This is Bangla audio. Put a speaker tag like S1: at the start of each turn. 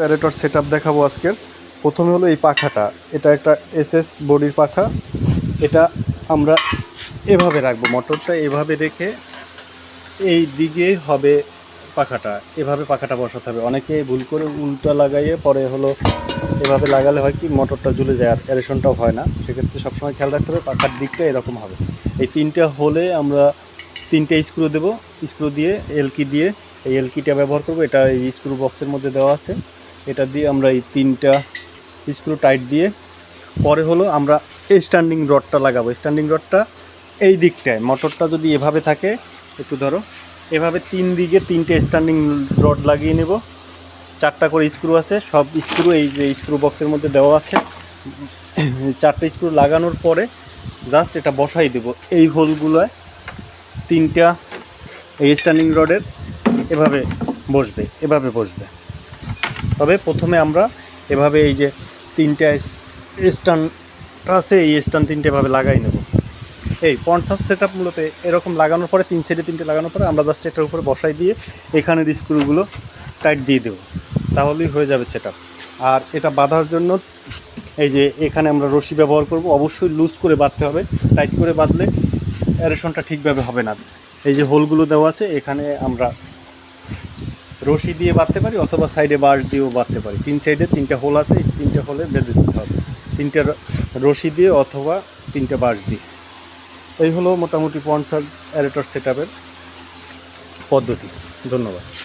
S1: অ্যারেটর সেট আপ দেখাবো আজকের। প্রথমে হলো এই পাখাটা। এটা একটা এসএস বডির পাখা। এটা আমরা এভাবে রাখব। মোটরটা এভাবে রেখে এই দিকে হবে পাখাটা। এভাবে পাখাটা বসাতে হবে। অনেকে ভুল করে উল্টা লাগাইয়ে পরে হলো এভাবে লাগালে হয় কি, মোটরটা ঝুলে যায় আর এরেশনটাও হয় না। সেক্ষেত্রে সবসময় খেয়াল রাখতে হবে, পাখার দিকটা এরকম হবে। এই তিনটা হলে আমরা তিনটে স্ক্রু দেবো। স্ক্রু দিয়ে এলকি দিয়ে। এই এলকিটা ব্যবহার করব। এটা এই স্ক্রু বক্সের মধ্যে দেওয়া আছে। এটা দিয়ে আমরা এই তিনটা স্ক্রু টাইট দিয়ে, পরে হলো আমরা এই স্ট্যান্ডিং রডটা লাগাবো। স্ট্যান্ডিং রডটা এই দিকটায় মোটরটা যদি এভাবে থাকে, একটু ধরো, এভাবে তিন দিকে তিনটে স্ট্যান্ডিং রড লাগিয়ে নেব। চারটা করে স্ক্রু আছে, সব স্ক্রু, এই যে স্ক্রু বক্সের মধ্যে দেওয়া আছে, চারটে স্ক্রু লাগানোর পরে জাস্ট এটা বসাই দেব। এই হোলগুলোয় তিনটা এই স্ট্যান্ডিং রডের এভাবে বসবে এভাবে বসবে। তবে প্রথমে আমরা এভাবে এই যে তিনটা স্টান আছে এই স্টান তিনটে এভাবে লাগাই নেব। এই পঞ্চাশ সেট আপ মূলত এরকম লাগানোর পরে, তিন সেটে তিনটে লাগানোর পরে আমরা জাস্ট এটার উপরে বসাই দিয়ে এখানের স্ক্রুগুলো টাইট দিয়ে দেবো। তাহলেই হয়ে যাবে সেট আর এটা বাঁধার জন্য এই যে এখানে আমরা রশি ব্যবহার করব। অবশ্যই লুজ করে বাঁধতে হবে। টাইট করে বাঁধলে অ্যারেশনটা ঠিকভাবে হবে না। এই যে হোলগুলো দেওয়া আছে, এখানে আমরা রশি দিয়ে বাঁধতে পারি অথবা সাইডে বাঁশ দিয়েও বাঁধতে পারি। তিন সাইডে তিনটা হোল আছে তিনটা হোলে বেঁধে দিতে হবে। তিনটে রশি দিয়ে অথবা তিনটে বাঁশ দিয়ে। এই হলো মোটামুটি পঞ্চাশ অ্যারেটর সেট পদ্ধতি। ধন্যবাদ।